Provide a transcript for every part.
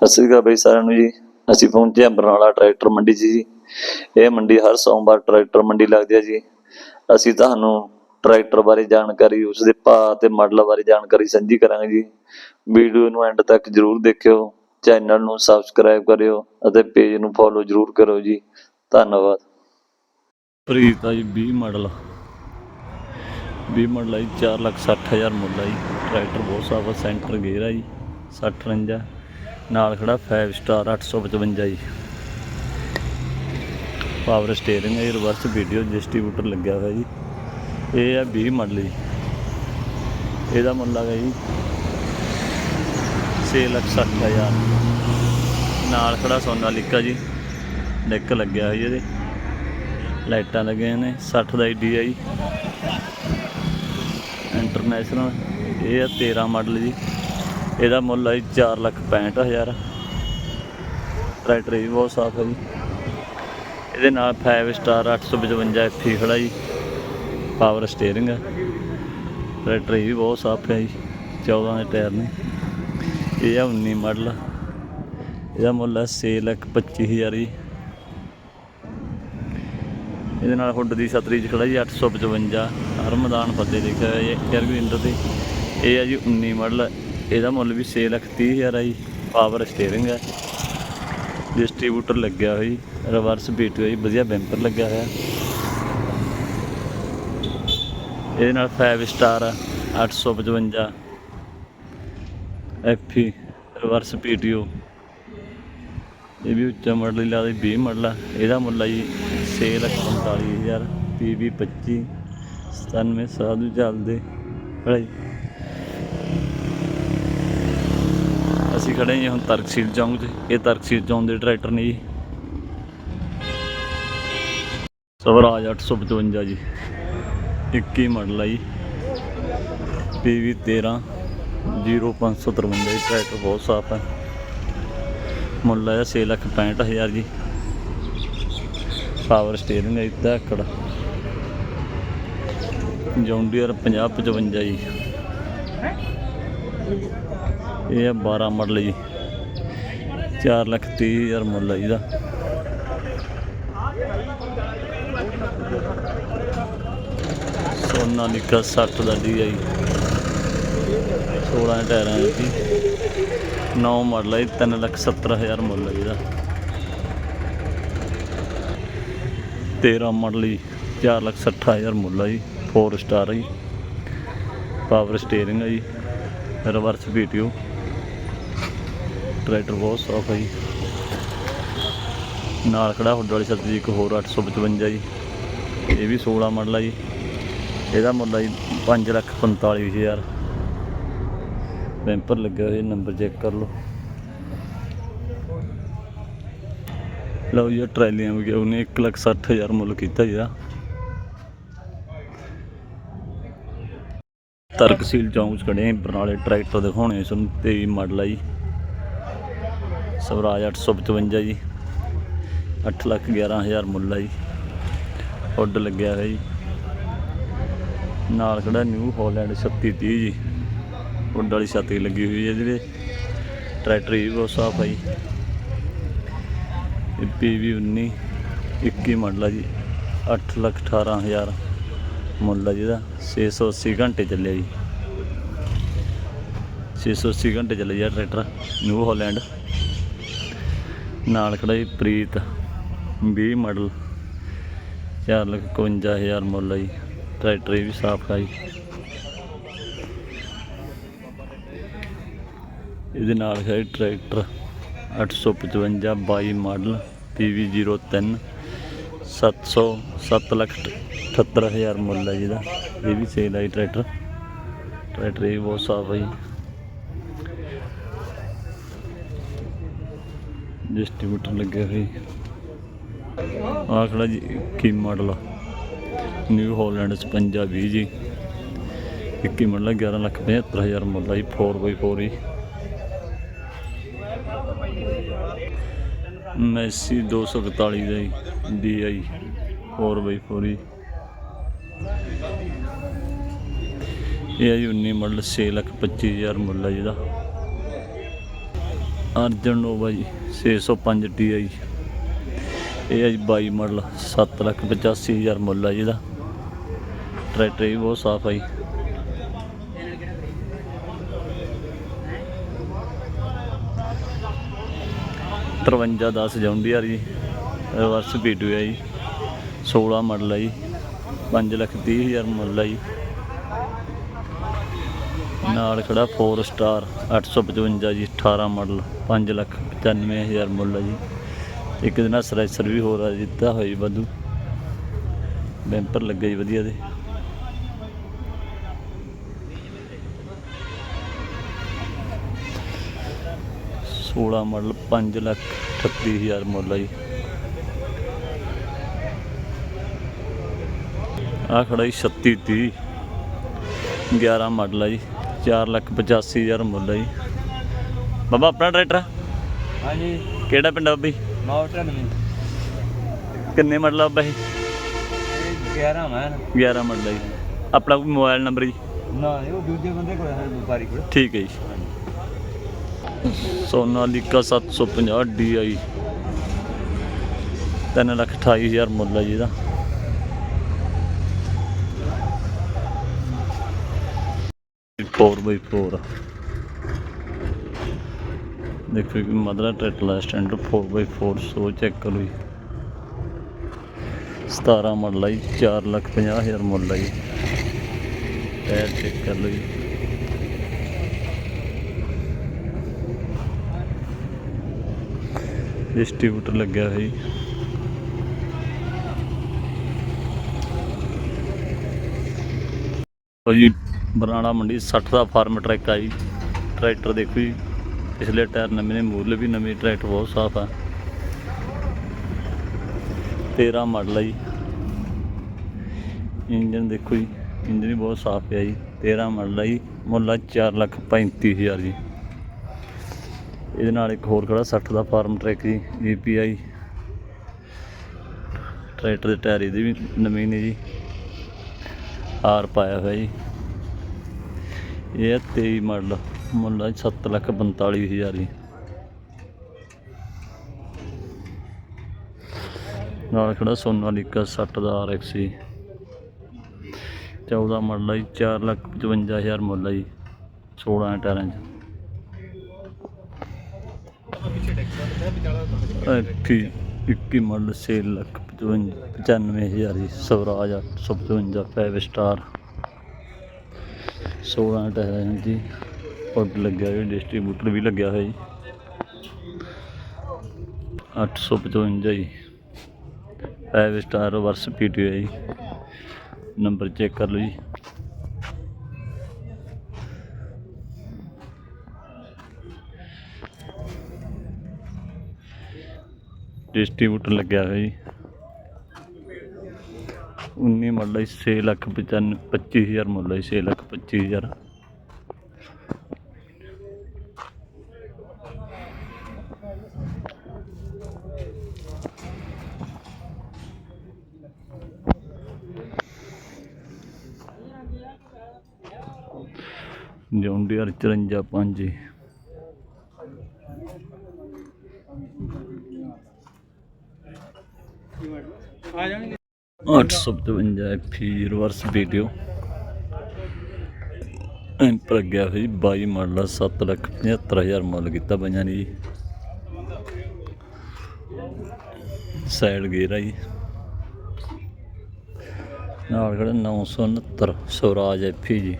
ਸਤਿ ਸ੍ਰੀ ਅਕਾਲ ਬਈ ਸਾਰਿਆਂ ਨੂੰ ਜੀ। ਅਸੀਂ ਪਹੁੰਚੇ ਹਾਂ ਬਰਨਾਲਾ ਟਰੈਕਟਰ ਮੰਡੀ 'ਚ ਜੀ। ਇਹ ਮੰਡੀ ਹਰ ਸੋਮਵਾਰ ਟਰੈਕਟਰ ਮੰਡੀ ਲੱਗਦੀ ਹੈ ਜੀ। ਅਸੀਂ ਤੁਹਾਨੂੰ ਟਰੈਕਟਰ ਬਾਰੇ ਜਾਣਕਾਰੀ, ਉਸ ਦੇ ਭਾਅ ਤੇ ਮਾਡਲ ਬਾਰੇ ਜਾਣਕਾਰੀ ਸਾਂਝੀ ਕਰਾਂਗੇ ਜੀ। ਵੀਡੀਓ ਨੂੰ ਐਂਡ ਤੱਕ ਜਰੂਰ ਦੇਖਿਓ, ਚੈਨਲ ਨੂੰ ਸਬਸਕ੍ਰਾਈਬ ਕਰਿਓ ਅਤੇ ਪੇਜ ਨੂੰ ਫੋਲੋ ਜਰੂਰ ਕਰੋ ਜੀ। ਧੰਨਵਾਦ। ਪ੍ਰੀਤ ਆ ਜੀ 20 ਮਾਡਲ। 20 ਮਾਡਲ ਆ ਜੀ 460000 ਮੁੱਲ ਆ ਜੀ। ਟਰੈਕਟਰ ਬਹੁਤ ਸਾਫ਼ ਸੈਂਟਰ ਗੇਅਰ ਆ ਜੀ 60 ਰੰਜਾ ਨਾਲ ਖੜਾ 5 ਸਟਾਰ 855 ਜੀ। ਪਾਵਰ ਸਟੀਅਰਿੰਗ ਹੈ ਰਿਵਰਸ ਵੀਡੀਓ ਡਿਸਟ੍ਰੀਬਿਊਟਰ ਲੱਗਿਆ ਹੋਇਆ ਜੀ। ਇਹ ਆ 20 ਮਾਡਲ ਜੀ। ਇਹਦਾ ਮੁੱਲ ਹੈਗਾ ਜੀ 660000 ਨਾਲ ਖੜਾ ਸੋਨਾਲੀਕਾ ਜੀ ਡੈਕ ਲੱਗਿਆ ਹੋਇਆ ਜੀ ਇਹਦੇ। ਲਾਈਟਾਂ ਲੱਗੀਆਂ ਨੇ 60 ਦਾ ਆਈਡੀ ਹੈ ਜੀ। ਇੰਟਰਨੈਸ਼ਨਲ ਇਹ ਆ 13 ਮਾਡਲ ਜੀ। ਇਹਦਾ ਮੁੱਲ ਹੈ 4 ਲੱਖ 65000 ਟਰੈਕਟਰ ਵੀ ਬਹੁਤ ਸਾਫ਼ ਹੈ ਜੀ। ਇਹਦੇ ਨਾਲ 5 ਸਟਾਰ 855 ਐਫੀ ਖੜਾ ਜੀ। ਪਾਵਰ ਸਟੀਅਰਿੰਗ ਹੈ ਟਰੈਕਟਰ ਵੀ ਬਹੁਤ ਸਾਫ਼ ਹੈ ਜੀ 14 ਦੇ ਟਾਇਰ ਨੇ। ਇਹ ਆ 19 ਮਾਡਲ ਇਹਦਾ ਮੁੱਲ ਹੈ 6 ਲੱਖ 25000 ਜੀ। ਇਹਦੇ ਨਾਲ ਹੁੱਡ ਦੀ ਛਤਰੀ 'ਚ ਖੜਾ ਜੀ 855 ਹਰ ਮੈਦਾਨ ਫੱਦੇ ਲਿਖਿਆ ਹੋਇਆ ਜੀ ਐਰਗਵਿੰਦਰ ਤੇ। ਇਹ ਆ ਜੀ 19 ਮਾਡਲ ਇਹਦਾ ਮੁੱਲ ਵੀ 6 ਲੱਖ ਤੀਹ ਹਜ਼ਾਰ ਆ ਜੀ ਪਾਵਰ ਸਟੀਅਰਿੰਗ ਹੈ ਡਿਸਟ੍ਰੀਬਿਊਟਰ ਲੱਗਿਆ ਹੋਈ ਜੀ ਰਿਵਰਸ ਬੀਟ ਹੋਈ ਵਧੀਆ ਬੈਂਪਰ ਲੱਗਿਆ ਹੋਇਆ। ਇਹਦੇ ਨਾਲ 5 ਸਟਾਰ 855 ਐਫੀ ਰਿਵਰਸ ਪੀਟੀਓ ਇਹ ਵੀ ਉੱਚਾ ਮਾਡਲ ਹੀ ਲੱਗਦਾ 20 ਮਾਡਲ ਆ। ਇਹਦਾ ਮੁੱਲ ਆ ਜੀ 6 ਲੱਖ 45000 ਪੀਵੀ 25 97 ਸਾਧੂ ਚੱਲਦੇ। ਭਾਈ ਅਸੀਂ ਖੜੇ ਹਾਂ ਜੀ, ਹੁਣ ਤਰਕਸੀਲ ਚੌਂਕ 'ਚ ਇਹ ਤਰਕਸੀਲ ਚੌਂਕ ਦੇ ਟਰੈਕਟਰ ਨੇ ਜੀ। ਸਵਰਾਜ 855 ਜੀ। 21 ਮਾਡਲ ਆ ਜੀ। ਪੀਵੀ 13 0553 ਜੀ। ਟਰੈਕਟਰ ਬਹੁਤ ਸਾਫ਼ ਹੈ ਮੁੱਲ ਹੈ 6 ਲੱਖ 65000 ਜੀ। ਪਾਵਰ ਸਟੀਅਰਿੰਗ ਹੈ ਇੱਦਾਂ ਕੜਾ ਜੌਂਡੀਅਰ 5055 ਜੀ। ਇਹ ਹੈ 12 ਮਾਡਲ ਜੀ। 4 ਲੱਖ 30000 ਮੁੱਲ ਹੈ ਇਹਦਾ ਸੋਨਾਲੀਕਾ 60 ਦਾ ਡੀ ਆਈ। 16 ਟਾਇਰਾਂ ਦੀ ਜੀ। 9 ਮਾਡਲ ਹੈ 3 ਲੱਖ 70000 ਮੁੱਲ ਹੈ ਇਹਦਾ 13 ਮਾਡਲ ਜੀ 4 ਲੱਖ 60000 ਮੁੱਲ ਹੈ ਜੀ। 4 ਸਟਾਰ ਹੈ ਜੀ। ਪਾਵਰ ਸਟੀਅਰਿੰਗ ਹੈ ਜੀ। ਰਿਵਰਸ ਪੀਟੀਓ ਟਰੈਕਟਰ ਬਹੁਤ ਸਾਫ਼ ਹੈ ਜੀ। ਨਾਲ ਖੜਾ ਹੁੱਡ ਵਾਲੀ ਛਤਰੀ ਇੱਕ ਹੋਰ 855 ਜੀ। ਇਹ ਵੀ 16 ਮਾਡਲ ਆ ਜੀ। ਇਹਦਾ ਮੁੱਲ ਆ ਜੀ 5 ਲੱਖ 45000 ਬੈਂਪਰ ਲੱਗਿਆ ਹੋਇਆ ਨੰਬਰ ਚੈੱਕ ਕਰ ਲਓ। ਲਓ ਜੀ ਟਰਾਲੀਆਂ ਵੀ ਉਹਨੇ 1 ਲੱਖ 60000 ਮੁੱਲ ਕੀਤਾ ਜੀ ਇਹਦਾ ਤਰਕਸੀਲ ਚੌਂਕ 'ਚ ਖੜੇ ਆਂ, ਬਰਨਾਲੇ ਟਰੈਕਟਰ ਦਿਖਾਉਣੇ ਤੁਹਾਨੂੰ 23 ਮਾਡਲ ਆ ਜੀ। ਸਵਰਾਜ 855 ਜੀ 8 ਲੱਖ 11000 ਮੁੱਲ ਆ ਜੀ। ਹੁੱਡ ਲੱਗਿਆ ਹੋਇਆ ਜੀ। ਨਾਲ ਖੜਾ ਨਿਊ ਹਾਲੈਂਡ 3630 ਜੀ। ਹੁੱਡ ਵਾਲੀ ਛਾਤੀ ਲੱਗੀ ਹੋਈ ਹੈ ਜਿਹਦੇ ਟਰੈਕਟਰ ਵੀ ਬਹੁਤ ਸਾਫ਼ ਆ ਜੀ। ਇਹ ਪੀਵੀ 19 21 ਮਾਡਲ ਆ ਜੀ 8 ਲੱਖ 18000 ਮੁੱਲ ਆ ਜਿਹਦਾ 680 ਘੰਟੇ ਚੱਲਿਆ ਜੀ। 680 ਘੰਟੇ ਚੱਲਿਆ ਜੀ ਟਰੈਕਟਰ ਨਿਊ ਹਾਲੈਂਡ ਨਾਲ ਖੜਾ ਜੀ ਪ੍ਰੀਤ 20 ਮਾਡਲ। 4 ਲੱਖ 51000 ਮੁੱਲ ਆ ਜੀ। ਟਰੈਕਟਰ ਇਹ ਵੀ ਸਾਫ਼ ਆ ਜੀ। ਇਹਦੇ ਨਾਲ ਹੈ ਟਰੈਕਟਰ 855 22 ਮਾਡਲ PV 03 700 7 ਲੱਖ 78000 ਮੁੱਲ ਹੈ ਜਿਹਦਾ ਇਹ ਵੀ ਸੇਲ ਹੈ ਜੀ ਟਰੈਕਟਰ। ਟਰੈਕਟਰ ਇਹ ਵੀ ਬਹੁਤ ਸਾਫ਼ ਹੈ ਜੀ। ਡਿਸਟ੍ਰੀਬਿਊਟਰ ਲੱਗਿਆ ਹੋਇਆ ਜੀ। ਖੜਾ ਜੀ ਕੀ ਮਾਡਲ ਆ। ਨਿਊ ਹਾਲੈਂਡ 55 20 ਜੀ। 21 ਮਾਡਲ 11 ਲੱਖ 75000 ਮੁੱਲ ਆ ਜੀ 4x4 ਜੀ। ਮੈਸੀ 241 ਦਾ ਜੀ ਡੀ ਆਈ 4x4 ਜੀ। ਇਹ ਹੈ ਜੀ 19 ਮਾਡਲ 6 ਲੱਖ 25000 ਮੁੱਲ ਹੈ ਜਿਹਦਾ ਅਰਜਨ ਨੋਵਾ ਜੀ 605 ਟੀ ਆਈ ਇਹ ਹੈ ਜੀ 22 ਮਾਡਲ 7 ਲੱਖ 85 ਹਜ਼ਾਰ ਮੁੱਲ ਹੈ ਜਿਹਦਾ ਟਰੈਕਟਰ ਵੀ ਬਹੁਤ ਸਾਫ਼ ਆ ਜੀ। ਤਰਵੰਜਾ 10 ਜੌਂਡੀ ਆ ਜੀ ਰਿਵਰਸ ਪੀਟੂ ਹੈ ਜੀ। 16 ਮਾਡਲ ਆ ਜੀ। 5 ਲੱਖ 30 ਹਜ਼ਾਰ ਮੁੱਲ ਆ ਜੀ। ਨਾਲ ਖੜਾ 4 ਸਟਾਰ 855 ਜੀ 18 ਮਾਡਲ 5 ਲੱਖ 95 ਹਜ਼ਾਰ ਮੁੱਲ ਆ ਜੀ। ਇੱਕ ਦਿਨ ਸਰੈਸਰ ਵੀ ਹੋਰ ਆ ਦਿੱਤਾ ਹੋਈ ਵਾਧੂ। ਬੈਂਪਰ ਲੱਗੇ ਜੀ ਵਧੀਆ ਦੇ। ਸੋਲਾਂ ਮਾਡਲ 5 ਲੱਖ 38 ਹਜ਼ਾਰ ਮੁੱਲ ਆ ਜੀ। ਆ ਖੜਾ ਜੀ 36 30 11 ਮਾਡਲ ਆ ਜੀ 4 ਲੱਖ 85 ਹਜ਼ਾਰ ਮੁੱਲ ਆ ਜੀ। ਬਾਬਾ ਆਪਣਾ ਟਰੈਕਟਰ? ਹਾਂਜੀ। ਕਿਹੜਾ ਪਿੰਡ ਆ ਬਾਬੀ? 998 ਕਿੰਨੇ ਮਾਡਲ ਆ ਬਾਬਾ ਇਹ? ਇਹ 11 ਮੈਂ 11 ਮਾਡਲ ਆ ਜੀ। ਆਪਣਾ ਕੋਈ ਮੋਬਾਈਲ ਨੰਬਰ ਜੀ? ਨਾ ਇਹ ਉਹ ਦੂਜੇ ਬੰਦੇ ਕੋਲ ਹੈ ਵਪਾਰੀ ਕੋਲ। ਠੀਕ ਹੈ ਜੀ। ਸੋਨਾਲੀਕਾ 750 DI 3 ਲੱਖ 28 ਹਜ਼ਾਰ ਮੁੱਲ ਹੈ ਜੀ ਇਹਦਾ। ਫੋਰ ਬਾਈ ਫੋਰ ਦੇਖੋ ਕਿ ਮਦਰਾ ਟਰੈਕਟਰ ਦਾ 4x4 ਸੋ ਚੈੱਕ ਕਰੋ ਜੀ। 17 ਮਾਡਲ ਹੈ 4 ਲੱਖ 50 ਹਜ਼ਾਰ ਮੁੱਲ ਹੈ ਟਾਇਰ ਚੈੱਕ ਕਰ ਲਓ ਜੀ। ਡਿਸਟ੍ਰੀਬਿਊਟਰ ਲੱਗਿਆ ਹੋਇਆ ਜੀ। ਜੀ। ਬਰਾਣਾ ਮੰਡੀ 60 ਦਾ ਫਾਰਮ ਟਰੈਕ ਆ ਜੀ। ਟਰੈਕਟਰ ਦੇਖੋ ਜੀ, ਪਿਛਲੇ ਟਾਇਰ ਨਵੇਂ ਨੇ ਮੂਰਲੇ ਵੀ ਨਵੇਂ, ਟਰੈਕਟਰ ਬਹੁਤ ਸਾਫ਼ ਆ। 13 ਮਾਡਲ ਆ ਜੀ। ਇੰਜਨ ਦੇਖੋ ਜੀ, ਇੰਜਨ ਵੀ ਬਹੁਤ ਸਾਫ਼ ਪਿਆ ਜੀ। 13 ਮਾਡਲ ਆ ਜੀ, ਮੁੱਲ ਆ 4 ਲੱਖ 35 ਹਜ਼ਾਰ ਜੀ। ਇਹਦੇ ਨਾਲ ਇੱਕ ਹੋਰ ਖੜਾ 60 ਦਾ ਫਾਰਮ ਟਰੈਕ ਜੀ API ਟਰੈਕਟਰ ਦੇ ਟਾਇਰ ਇਹਦੇ ਵੀ ਨਵੇਂ ਨੇ ਜੀ। ਆਰ ਪਾਇਆ ਹੋਇਆ ਜੀ। ਇਹ ਹੈ 23 ਮਾਡਲ, ਮੁੱਲ ਹੈ 7 ਲੱਖ 45 ਹਜ਼ਾਰ ਜੀ। ਨਾਲ ਖੜਾ ਸੋਨਾਲੀਕਾ 60 ਦਾ RX ਜੀ। 14 ਮਾਡਲ ਹੈ ਜੀ 4 ਲੱਖ 55 ਹਜ਼ਾਰ ਮੁੱਲ ਹੈ ਜੀ 16 ਟਾਇਰਾਂ 'ਚ। ਇੱਕੀ 21 ਮਾਡਲ 6 ਲੱਖ 95 ਹਜ਼ਾਰ ਜੀ, ਸਵਰਾਜ 855 ਫਾਈਵ ਸਟਾਰ 16 ਟਾਇਰ ਹੈ ਜੀ। ਪੁੱਟ ਲੱਗਿਆ ਹੋਇਆ ਡਿਸਟ੍ਰੀਬਿਊਟਰ ਵੀ ਲੱਗਿਆ ਹੋਇਆ ਜੀ। 855 ਜੀ। ਫਾਈਵ ਸਟਾਰ ਵਰਸ ਪੀਟੀ ਹੈ ਜੀ। ਨੰਬਰ ਚੈੱਕ ਕਰ ਲਓ ਜੀ। ਡਿਸਟ੍ਰੀਬਿਊਟਰ ਲੱਗਿਆ ਹੋਇਆ ਜੀ। 19 ਮਾਡਲ 6 ਲੱਖ 95 25000 ਮੁੱਲ ਹੈ 6 ਲੱਖ। 25000 ਜੌਂਡੀਅਰ 54 5 ਜੀ। ਆ ਜਾਣਗੇ 855 ਐਫੀ ਰਿਵਰਸ ਵੀਡੀਓ ਐਂਪਰ ਲੱਗਿਆ ਹੋਇਆ ਜੀ 22 ਮਾਡਲ 7 ਲੱਖ 75000 ਮੁੱਲ ਕੀਤਾ ਪੰਜਾਂ ਨੇ ਜੀ। ਸਾਈਡ ਗੇਰਾ ਆ ਜੀ। ਨਾਲ ਖੜਾ 969 ਸਵਰਾਜ ਐਫੀ ਜੀ।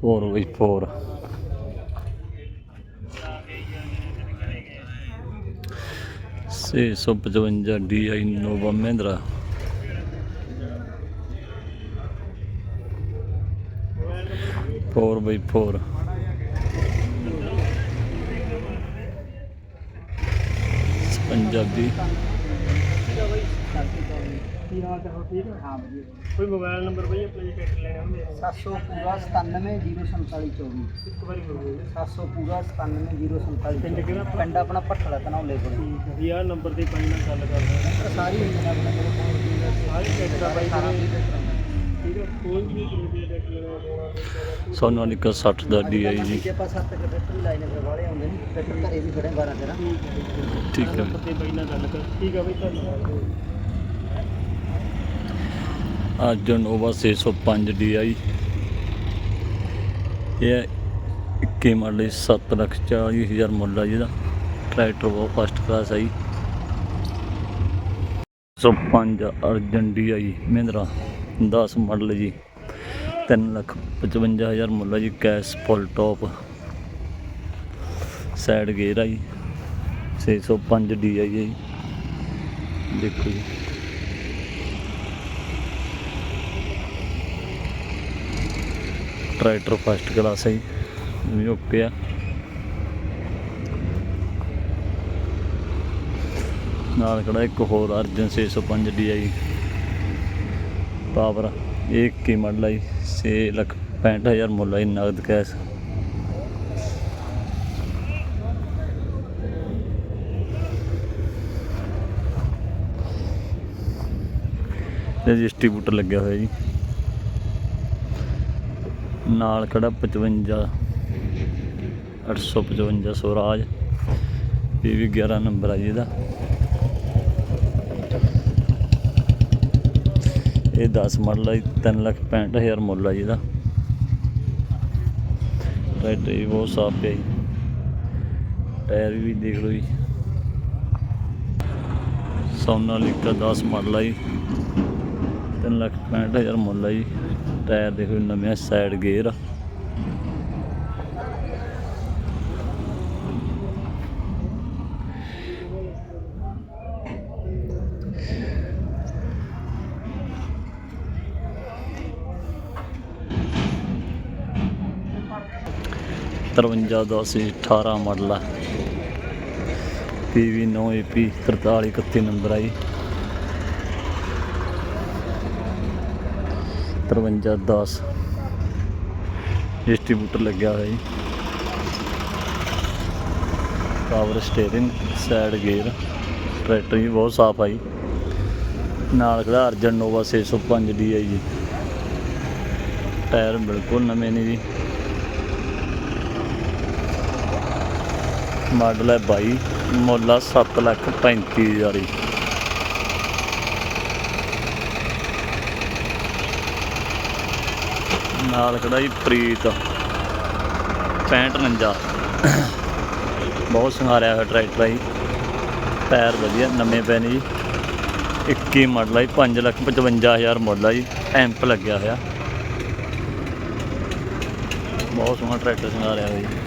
4x4 ਛੇ ਸੌ ਪਚਵੰਜਾ D I nova Mahindra. Four by four. Punjabi. ਕੋਈ ਮੋਬਾਈਲ ਨੰਬਰ ਬਈ ਆਪਣਾ ਟਿਕਟ ਲੈਣਾ ਹੁੰਦੇ 700 ਪੂਰਾ 97074724 ਇੱਕ ਵਾਰੀ ਬੋਲੋ। 700 ਪੂਰਾ 970747 ਪਿੰਡ ਕਿਹੜਾ ਆਪਣਾ? ਪਿੰਡ ਆਪਣਾ ਭੱਠੜਾ ਤਨੌਲੇ ਕੋਲ। ਜੀ ਨੰਬਰ ਤੇ ਪਾਈ ਨਾਲ ਗੱਲ ਕਰਦੇ ਹਾਂ। ਸਾਰੀ ਇੰਜਨ ਆਪਣਾ ਕੋਲ ਸਾਰੇ ਟਿਕਟ ਦਾ ਬਾਈ ਦੇ ਹੋਣਾ ਸੋਨਾਲੀਕਾ 60 ਦਾ DI ਜੀ। ਜੇ ਆਪਾਂ ਸੱਤ ਕੁ ਟਰੈਕਟਰ ਵੀ ਲਾਏ ਨੇ ਫਿਰ ਵਾਲੇ ਆਉਂਦੇ ਨੇ ਟਰੈਕਟਰ ਘਰੇ ਵੀ ਖੜੇ 12 13 ਠੀਕ ਹੈ। ਤੇ ਬਾਈ ਨਾਲ ਗੱਲ ਕਰ। ਠੀਕ ਆ ਬਈ ਧੰਨਵਾਦ। ਅੱਜ ਨੋਵਾ 605 DI ਇਹ 21 ਮਾਡਲ 7 ਲੱਖ 40 ਹਜ਼ਾਰ ਮੁੱਲ ਆ ਜਿਹਦਾ ਟਰੈਕਟਰ ਬਹੁਤ ਫਸਟ ਕਲਾਸ ਆ ਜੀ। 605 ਅਰਜਨ DI ਮਹਿੰਦਰਾ। 10 ਮਾਡਲ ਜੀ 3 ਲੱਖ 55 ਹਜ਼ਾਰ ਮੁੱਲ ਆ ਜੀ, cash full top side gear ਆ ਜੀ 605 DI ਹੈ ਜੀ। ਦੇਖੋ ਜੀ। ਟਰੈਕਟਰ ਫਸਟ ਕਲਾਸ ਹੈ ਜੀ ਓਕੇ ਆ ਨਾਲ ਖੜਾ ਇੱਕ ਹੋਰ ਅਰਜਨ 605 DI ਪਾਵਰ ਇਹ ਕੀ ਮਾਡਲ ਹੈ 6 ਲੱਖ 65000 ਮੁੱਲ ਹੈ ਜੀ, ਨਗਦ ਕੈਸ਼। ਲੱਗਿਆ ਹੋਇਆ ਜੀ। ਨਾਲ ਖੜਾ 55 855 ਸਵਰਾਜ ਇਹ ਵੀ 11 ਨੰਬਰ ਆ ਜੀ ਇਹਦਾ। ਇਹ 10 ਮਾਡਲ ਆ ਜੀ 3 ਲੱਖ 65 ਹਜ਼ਾਰ ਮੁੱਲ ਆ ਜੀ ਇਹਦਾ। ਟਰੈਕਟਰ ਵੀ ਬਹੁਤ ਸਾਫ਼ ਪਿਆ ਜੀ। ਟਾਇਰ ਵੀ ਦੇਖ ਲਓ ਜੀ। ਸੋਨਾਲੀਕਾ 10 ਮਾਡਲ ਆ ਜੀ। 3 ਲੱਖ 65 ਹਜ਼ਾਰ ਮੁੱਲ ਆ ਜੀ। ਟਾਇਰ ਦੇਖੋ ਨਵੇਂ ਸਾਈਡ ਗੇਅਰ ਆ। ਤਰਵੰਜਾ ਦਾ ਸੀ 18 ਮਾਡਲ ਆ। ਪੀਵੀ 9 ਏਪੀ 43 31 ਨੰਬਰ ਆਈ ਜੀ। ਤਰਵੰਜਾ 10 ਡਿਸਟ੍ਰੀਬਿਊਟਰ ਲੱਗਿਆ ਹੋਇਆ ਜੀ। Power steering side gear. Tractor ਵੀ ਬਹੁਤ ਸਾਫ਼ ਆਈ ਨਾਲ ਖੜਾ ਅਰਜਨ ਨੋਵਾ 605 ਡੀ ਆਈ ਜੀ। ਟਾਇਰ ਬਿਲਕੁਲ ਨਵੇਂ ਨੇ ਜੀ। ਮਾਡਲ ਹੈ 22 ਮੁੱਲ ਆ 7 ਲੱਖ 35 ਹਜ਼ਾਰ ਜੀ। ਨਾਲ ਖੜਾ ਜੀ ਪ੍ਰੀਤ 6549 ਬਹੁਤ ਸੰਘਾਰਿਆ ਹੋਇਆ ਟਰੈਕਟਰ ਆ ਜੀ। ਪੈਰ ਵਧੀਆ, ਨਵੇਂ ਪਏ ਨੇ ਜੀ। 21 ਮਾਡਲ ਆ ਜੀ 5 ਲੱਖ 55000 ਮੁੱਲ ਆ ਜੀ। ਐਂਪ ਲੱਗਿਆ ਹੋਇਆ। ਬਹੁਤ ਸੋਹਣਾ ਟਰੈਕਟਰ ਸੰਘਾਰਿਆ ਹੋਇਆ ਜੀ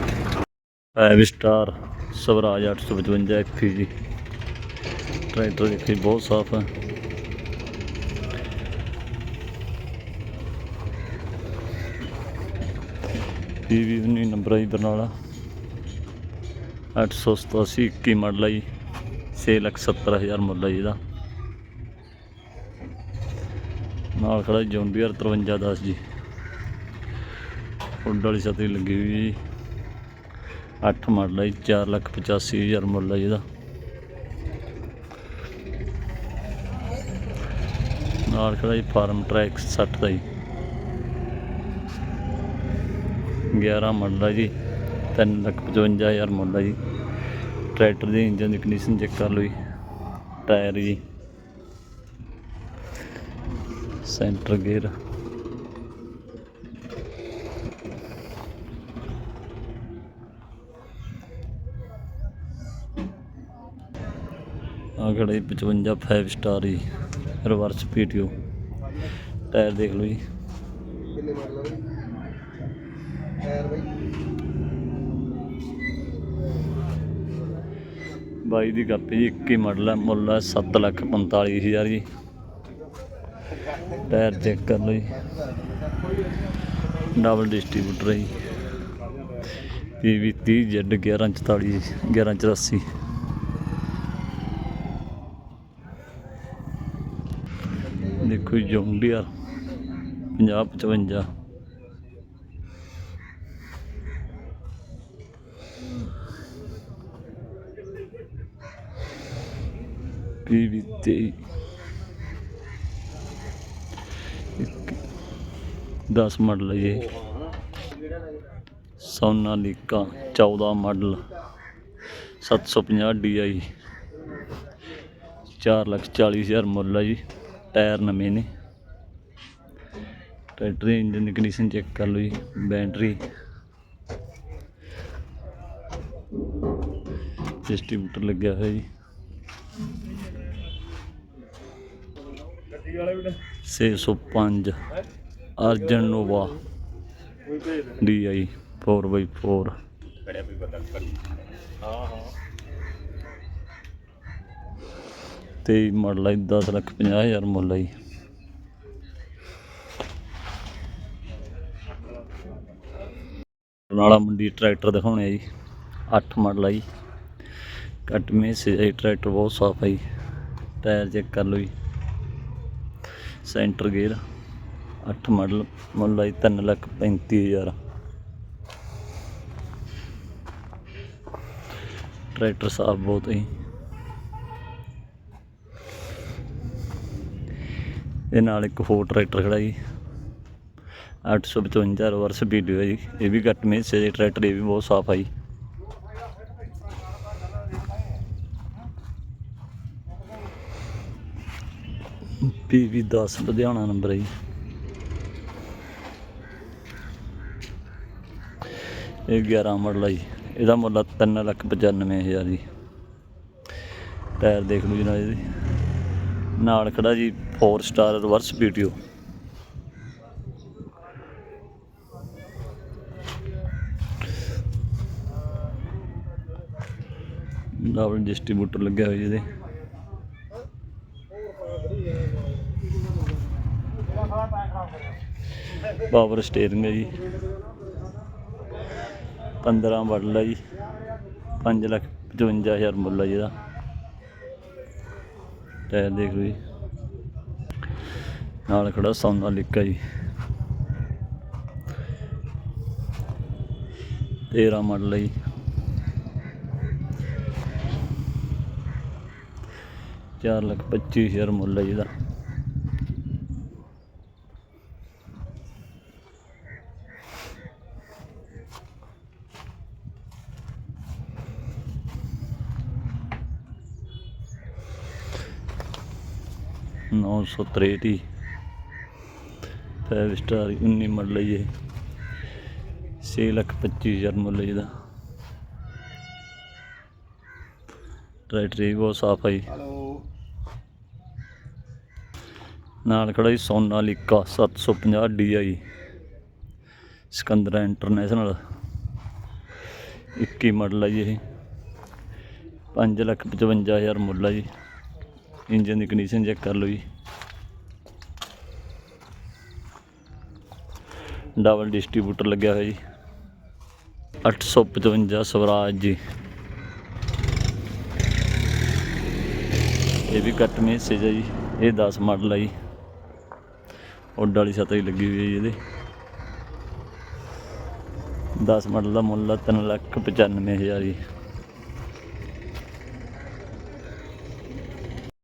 ਫਾਈਵ ਸਟਾਰ ਸਵਰਾਜ 855 ਐਫੀ ਜੀ। ਟਰੈਕਟਰ ਦੇਖੀ ਬਹੁਤ ਸਾਫ਼ ਹੈ ਪੀਵੀ 19 ਨੰਬਰ ਹੈ ਜੀ ਬਰਨਾਲਾ। 887 21 ਮਾਡਲ ਹੈ ਜੀ 6 ਲੱਖ 70 ਹਜ਼ਾਰ ਮੁੱਲ ਹੈ ਜੀ ਇਹਦਾ। ਨਾਲ ਖੜਾ ਜੌਨ ਡੀਅਰ 5310 ਜੀ। ਉੱਡ ਵਾਲੀ ਛਤਰੀ ਲੱਗੀ ਹੋਈ ਜੀ। 8 ਮਾਡਲ ਹੈ ਜੀ 4 ਲੱਖ 85 ਹਜ਼ਾਰ ਮੁੱਲ ਹੈ ਇਹਦਾ ਨਾਲ ਖੜਾ ਜੀ ਫਾਰਮ ਟਰੈਕ 60 ਦਾ ਜੀ। 11 ਮਾਡਲ ਹੈ ਜੀ 3 ਲੱਖ 55 ਹਜ਼ਾਰ ਮੁੱਲ ਹੈ ਜੀ। ਟਰੈਕਟਰ ਦੀ ਇੰਜਨ ਦੀ ਕੰਡੀਸ਼ਨ ਚੈੱਕ ਕਰ ਲਓ ਜੀ। ਟਾਇਰ ਜੀ। ਸੈਂਟਰ ਗੇਅਰ ਆ ਖੜਾ ਜੀ 55 5 ਸਟਾਰ ਜੀ ਰਿਵਰਸ ਪੀਟੀਓ ਟਾਇਰ ਦੇਖ ਲਓ ਜੀ। ਕਿੰਨੇ ਮਾਡਲ ਆ ਬਈ? ਟਾਇਰ ਬਈ? ਬਾਈ ਦੀ ਕਾਪੀ ਜੀ 21 ਮਾਡਲ ਹੈ ਮੁੱਲ ਹੈ 7 ਲੱਖ 45 ਹਜ਼ਾਰ ਜੀ। ਟਾਇਰ ਚੈੱਕ ਕਰ ਲਓ ਜੀ। ਡਬਲ ਡਿਸਟ੍ਰੀਬਿਊਟਰ ਹੈ ਜੀ। ਪੀਵੀ 30 ਜ਼ੈਡ 1144 1184 ਦੇਖੋ ਜੌਂਡੀਅਰ 50 55 ਪੀਵੀ 23 ਇੱਕ 10 ਮਾਡਲ ਹੈ ਜੀ ਇਹ। ਸੋਨਾਲੀਕਾ 14 ਮਾਡਲ। 750 DI 4 ਲੱਖ 40 ਹਜ਼ਾਰ ਮੁੱਲ ਹੈ ਜੀ। ਟਾਇਰ ਨਵੇਂ ਨੇ। ਟਰੈਕਟਰ ਦੀ ਇੰਜਨ ਦੀ ਕੰਡੀਸ਼ਨ ਚੈੱਕ ਕਰ ਲਓ ਜੀ ਬੈਟਰੀ ਡਿਸਟ੍ਰੀਬਿਊਟਰ ਲੱਗਿਆ ਹੋਇਆ ਜੀ। ਗੱਡੀ ਵਾਲੇ ਵੀ 605 ਅਰਜਨ ਨੋਵਾ DI 4x4 ਖੜਿਆ ਵੀ ਬੰਦਾ ਕਰੀ ਹਾਂ ਹਾਂ। ਤੇ ਮਾਡਲ ਹੈ 10 ਲੱਖ 50 ਹਜ਼ਾਰ ਮੁੱਲ ਹੈ ਜੀ ਬਰਨਾਲਾ ਮੰਡੀ ਟਰੈਕਟਰ ਦਿਖਾਉਣੇ ਆ ਜੀ। 8 ਮਾਡਲ ਹੈ ਜੀ ਕੱਟ ਮੇ ਸੇ, ਇਹ ਟਰੈਕਟਰ ਬਹੁਤ ਸਾਫ਼ ਹੈ ਟਾਇਰ ਚੈੱਕ ਕਰ ਲਓ ਜੀ। ਸੈਂਟਰ ਗੇਅਰ 8 ਮਾਡਲ ਮੁੱਲ ਹੈ 3 ਲੱਖ 35 ਹਜ਼ਾਰ। ਟਰੈਕਟਰ ਸਾਫ਼ ਬਹੁਤ ਹੈ ਇਹ ਨਾਲ ਇੱਕ ਹੋਰ ਟਰੈਕਟਰ ਖੜਾ ਜੀ। 855 ਰਿਵਰਸ ਵੀਡੀਓ ਹੈ ਜੀ। ਇਹ ਵੀ ਘੱਟ ਮੇਸ ਹੈ ਜੀ ਟਰੈਕਟਰ ਇਹ ਵੀ ਬਹੁਤ ਸਾਫ਼ ਆ ਜੀ। ਪੀਵੀ 10 ਲੁਧਿਆਣਾ ਨੰਬਰ ਹੈ ਜੀ। ਇਹ 11 ਮਾਡਲ ਹੈ ਜੀ। ਇਹਦਾ ਮੁੱਲ 3 ਲੱਖ 95 ਹਜ਼ਾਰ ਜੀ। ਟਾਇਰ ਦੇਖ ਲਓ ਜੀ ਨਾਲ ਇਹਦੇ। ਨਾਲ ਖੜਾ ਜੀ 4 star reverse video. Double distributor ਲੱਗਿਆ ਹੋਇਆ ਜੀ ਇਹਦੇ। ਪਾਵਰ ਸਟੀਅਰਿੰਗ ਹੈ ਜੀ। 15 ਮਾਡਲ ਹੈ ਜੀ। 5 ਲੱਖ 55000 ਮੁੱਲ ਹੈ ਜਿਹਦਾ ਟਾਇਰ ਦੇਖ ਲਓ ਜੀ। ਨਾਲ ਖੜਾ ਸੋਨਾਲੀਕਾ ਜੀ। 13 ਮਾਡਲ ਜੀ। ਚਾਰ ਲੱਖ 25000 ਮੁੱਲ ਹੈ ਜਿਹਦਾ ਨੌ ਸੌ 963 5 ਸਟਾਰ 19 ਮਾਡਲ ਹੈ ਇਹ। 6 ਲੱਖ 25000 ਮੁੱਲ ਹੈ ਇਹਦਾ। ਟਰੈਕਟਰ ਵੀ ਬਹੁਤ ਸਾਫ਼ ਹੈ ਨਾਲ ਖੜਾ ਹੀ Sonalika 750 DI Sikander international. 21 model ਹੈ ਇਹ। 5 ਲੱਖ 55000 ਮੁੱਲ ਆ ਜੀ। ਇੰਜਨ ਦੀ ਕੰਡੀਸ਼ਨ ਚੈੱਕ ਕਰ ਲਓ ਜੀ। ਡਬਲ ਡਿਸਟ੍ਰੀਬਿਊਟਰ ਲੱਗਿਆ ਹੋਇਆ ਜੀ। 855 ਸਵਰਾਜ ਜੀ। ਇਹ ਵੀ ਕੱਟ ਮੈਸੇਜ ਹੈ ਜੀ। ਇਹ 10 ਮਾਡਲ ਹੈ ਜੀ। ਉੱਡ ਵਾਲੀ ਛਤਰੀ ਲੱਗੀ ਹੋਈ ਹੈ ਜੀ ਇਹਦੇ। 10 ਮਾਡਲ ਦਾ ਮੁੱਲ ਆ 3 ਲੱਖ 95 ਹਜ਼ਾਰ ਜੀ।